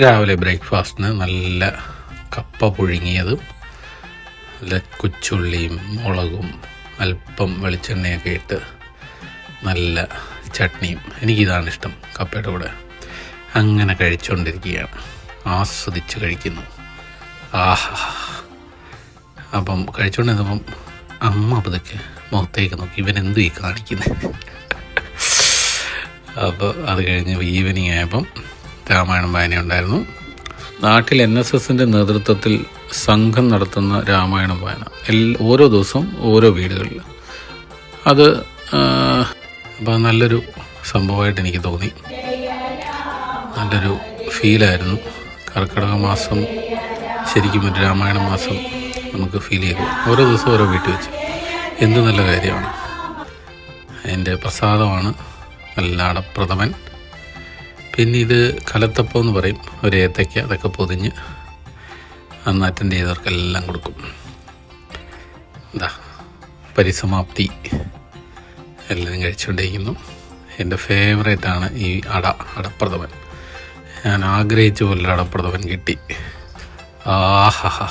രാവിലെ ബ്രേക്ക്ഫാസ്റ്റിന് നല്ല കപ്പ പുഴുങ്ങിയതും നല്ല കൊച്ചുള്ളിയും മുളകും അല്പം വെളിച്ചെണ്ണയൊക്കെ ഇട്ട് നല്ല ചട്നിയും. എനിക്കിതാണ് ഇഷ്ടം കപ്പയുടെ കൂടെ. അങ്ങനെ കഴിച്ചുകൊണ്ടിരിക്കുകയാണ് ആസ്വദിച്ച് കഴിക്കുന്നു. ആഹാ. അപ്പം കഴിച്ചുകൊണ്ടിരുന്നപ്പം അമ്മ പതുക്കെ മുഖത്തേക്ക് നോക്കി. ഇവൻ എന്തു ഈ കാണിക്കുന്നത് അപ്പോൾ അത് കഴിഞ്ഞ് ഈവനിങ് ആയപ്പം രാമായണം വായന ഉണ്ടായിരുന്നു നാട്ടിൽ എൻ എസ് എസിന്റെ നേതൃത്വത്തിൽ സംഘം നടത്തുന്ന രാമായണ വായന. ഓരോ ദിവസവും ഓരോ വീടുകളിൽ. അത് അപ്പോൾ നല്ലൊരു സംഭവമായിട്ട് എനിക്ക് തോന്നി. നല്ലൊരു ഫീലായിരുന്നു. കർക്കിടക മാസം ശരിക്കും ഒരു രാമായണ മാസം നമുക്ക് ഫീൽ ചെയ്തു. ഓരോ ദിവസവും ഓരോ വീട്ടിൽ വെച്ച്. എന്ത് നല്ല കാര്യമാണ്. എന്റെ പ്രസാദമാണ്. നല്ല അടപ്രഥമൻ പിന്നെ ഇത് കലത്തപ്പം എന്ന് പറയും. ഒരു ഏത്തയ്ക്ക അതൊക്കെ പൊതിഞ്ഞ് അന്ന് അറ്റൻഡ് ചെയ്തവർക്കെല്ലാം കൊടുക്കും. എന്താ പരിസമാപ്തി. എല്ലാം കഴിച്ചുകൊണ്ടിരിക്കുന്നു. എന്റെ ഫേവറേറ്റാണ് ഈ അട അടപ്രഥമൻ. ഞാൻ ആഗ്രഹിച്ച പോലെ അടപ്രഥമൻ കിട്ടി. ആഹാ